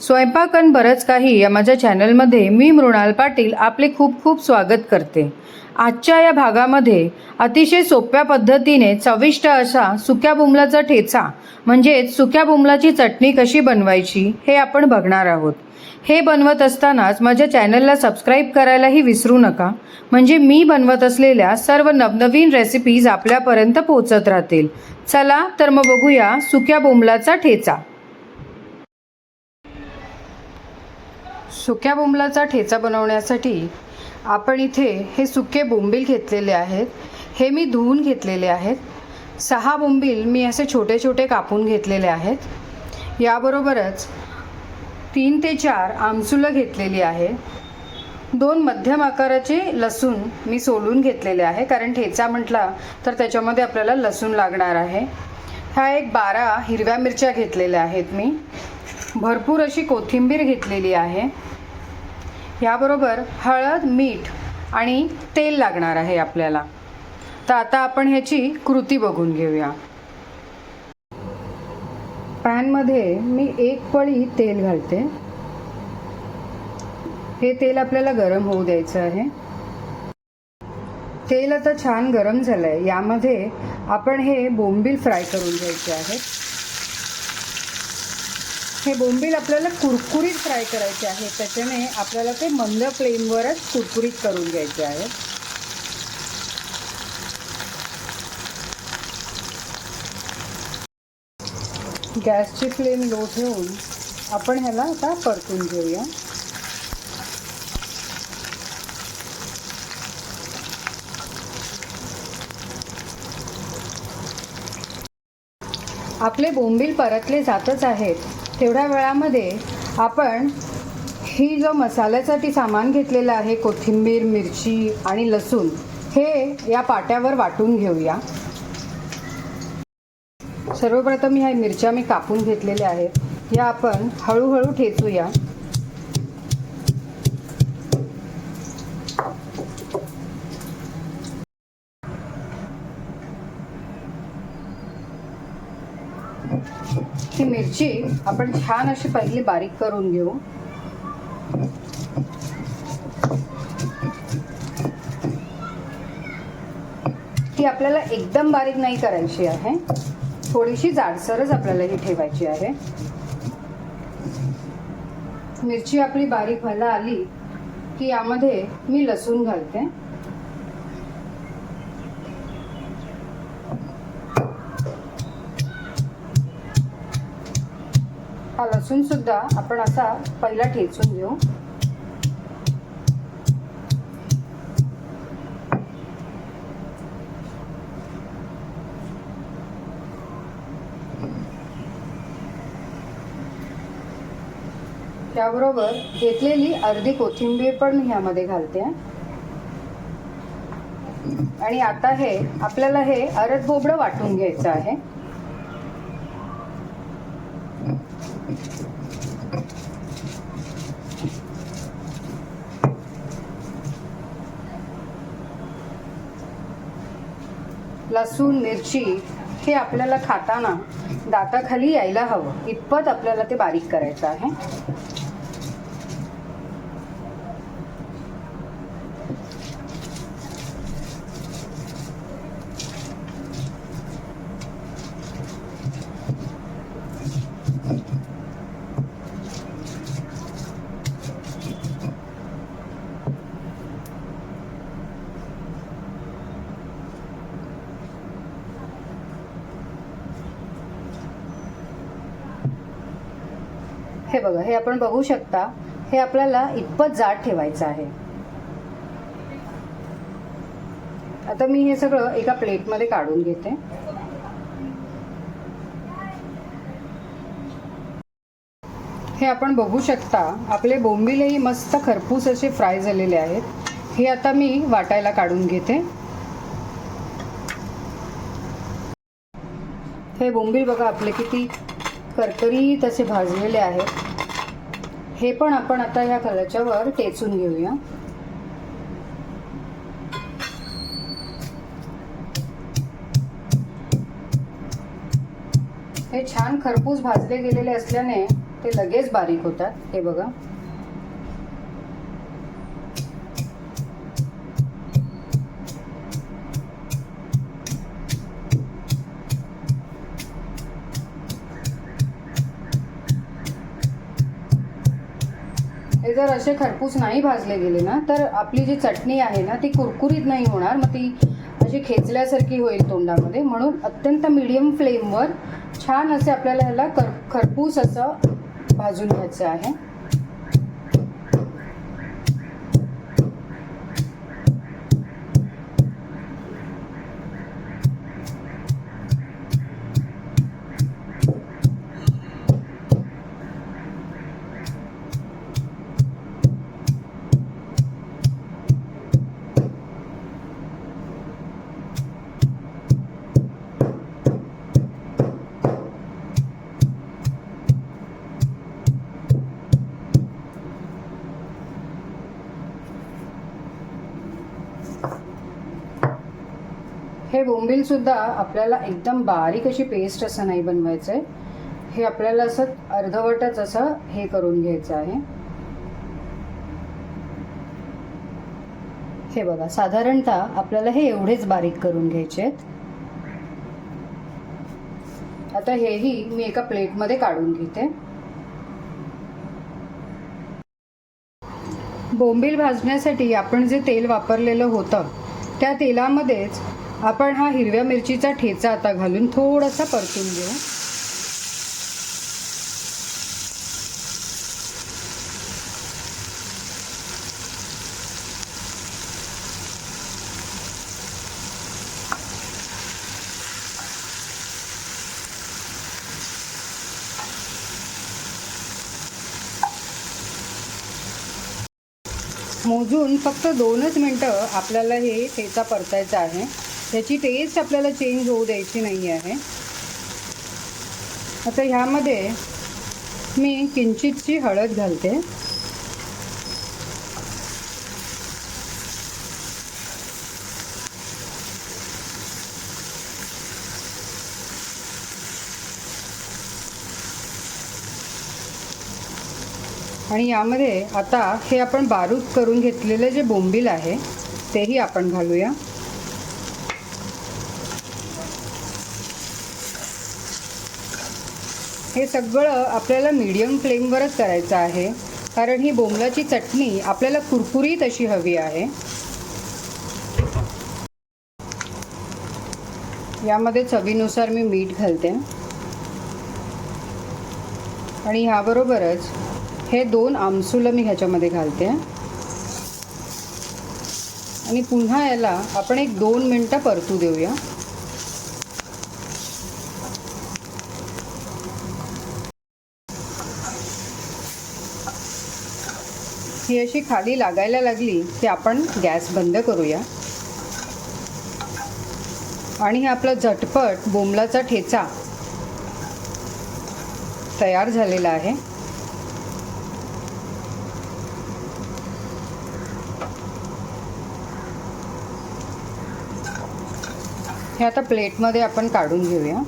स्वयंपाक आणि बरंच काही या माझ्या चॅनलमध्ये मी मृणाल पाटील आपले खूप खूप स्वागत करते. आजच्या या भागामध्ये अतिशय सोप्या पद्धतीने चविष्ट असा सुक्या बुमलाचा ठेचा म्हणजेच सुक्या बुमलाची चटणी कशी बनवायची हे आपण बघणार आहोत. हे बनवत असतानाच माझ्या चॅनलला सबस्क्राईब करायलाही विसरू नका म्हणजे मी बनवत असलेल्या सर्व नवनवीन रेसिपीज आपल्यापर्यंत पोहोचत राहतील. चला तर मग बघूया सुक्या बोंबलाचा ठेचा. सुक्या बोंबलाचा ठेचा बनवण्यासाठी आपण इथे हे सुके बोंबील घेतलेले आहेत. हे मी धुवून घेतलेले आहेत. सहा बोंबील मी असे छोटे छोटे कापून घेतलेले आहेत. याबरोबरच तीन ते चार आमसुलं घेतलेली आहे. दोन मध्यम आकाराचे लसूण मी सोलून घेतलेले आहे. कारण ठेचा म्हटला तर त्याच्यामध्ये आपल्याला लसूण लागणार आहे. ह्या एक बारा हिरव्या मिरच्या घेतलेल्या आहेत मी. भरपूर अशी कोथिंबीर घेतलेली आहे. याबरोबर हळद मीठ आणि तेल लागणार आहे आपल्याला. तर आता आपण ह्याची कृती बघून घेऊया. पॅनमध्ये मी एक पळी तेल घालते. हे तेल आपल्याला गरम होऊ द्यायचं आहे. तेल आता छान गरम झालं आहे यामध्ये आपण हे बोंबील फ्राय करून घ्यायचे आहेत. हे बोंबील आपल्याला कुरकुरीत फ्राय करायचे आहे. त्याच्याने आपल्याला ते मंद फ्लेमवरच कुरकुरीत करून घ्यायचे आहेत गॅसची फ्लेम लो ठेवून आपण ह्याला आता परतून घेऊया. आपले बोंबील परतले जातच आहेत. तेवढ्या वेळामध्ये आपण ही जो मसाल्यासाठी सामान घेतलेलं आहे कोथिंबीर मिरची आणि लसूण हे या पाट्यावर वाटून घेऊया. सर्वप्रथम ह्या मिरच्या मी कापून घेतलेल्या आहेत. या आपण हळूहळू ठेचूया ही मिरची आपण छान अशी पहिली बारीक करून घेऊ. ती आपल्याला एकदम बारीक नाही करायची आहे. थोडीशी जाडसरच आपल्याला ही ठेवायची आहे. मिरची आपली बारीक व्हायला आली की यामध्ये मी लसूण घालते. हा सुद्धा आपण असा पहिला ठेचून घेऊ. त्याबरोबर घेतलेली अर्धी कोथिंबीर पण मी ह्यामध्ये घालते. आणि आता हे आपल्याला हे अरद बोबडं वाटून घ्यायचं आहे. लसूण मिरची हे आपल्याला खाताना दाताखाली यायला हवं. इतपत आपल्याला ते बारीक करायचं आहे. हे बघा हे आपण बघू शकता हे आपल्याला इतपत जाड ठेवायचं आहे. आता मी हे सगळं एका प्लेटमध्ये काढून घेते. हे आपण बघू शकता आपले बोंबिलेही मस्त खरपूस असे फ्राय झालेले आहेत. हे आता मी वाटायला काढून घेते. हे बोंबील बघा आपले किती करकरी तसे भाजलेले आहेत. हे पण आपण आता या कलरच्यावर टेचून घेऊया. हे छान खरपूस भाजले गेलेले असल्याने ते लगेच बारीक होतात. हे बघा. हे जर असे खरपूस नाही भाजले गेले ना तर आपली जी चटणी आहे ना ती कुरकुरीत नाही होणार मग ती अशी खेचल्यासारखी होईल तोंडामध्ये. म्हणून अत्यंत मीडियम फ्लेमवर छान असे आपल्याला ह्याला कर खरपूस असं भाजून घ्यायचं आहे. बोंबील सुद्धा आपल्याला एकदम बारीक अशी पेस्ट असं नाही बनवायचं आहे हे आपल्याला असं अर्धवटच असं हे करून घ्यायचं आहे. हे बघा साधारणतः आपल्याला हे एवढेच बारीक करून घ्यायचे आहेत. आता हेही मी एका प्लेटमध्ये काढून घेते. बोंबील भाजण्यासाठी आपण जे तेल वापरलेलं होतं त्या तेलामध्येच आपण हा हिरव्या मिरचीचा ठेचा आता घालून थोडासा परतून घेऊ. मोजून फक्त दोनच मिनटं आपल्याला हे ठेचा परतायचा आहे. त्याची टेस्ट आपल्याला चेंज होऊ द्यायची नाही आहे आता ह्यामध्ये मी किंचितची हळद घालते. आणि यामध्ये आता हे आपण बारूद करून घेतलेलं जे बोंबील आहे तेही आपण घालूया. हे सगळं आपल्याला मीडियम फ्लेमवरच करायचं आहे. कारण ही बोंबलाची चटणी आपल्याला कुरकुरीत अशी हवी आहे. यामध्ये चवीनुसार मी मीठ घालते. आणि ह्याबरोबरच हे दोन आमसुलं मी ह्याच्यामध्ये घालते. आणि पुन्हा याला आपण एक दोन मिनटं परतू देऊया. ही अशी खाली लागायला लागली की आपण गॅस बंद करूया. आणि हे आपलं झटपट बोंबलाचा ठेचा तयार झालेला आहे. हे आता प्लेटमध्ये आपण काढून घेऊया.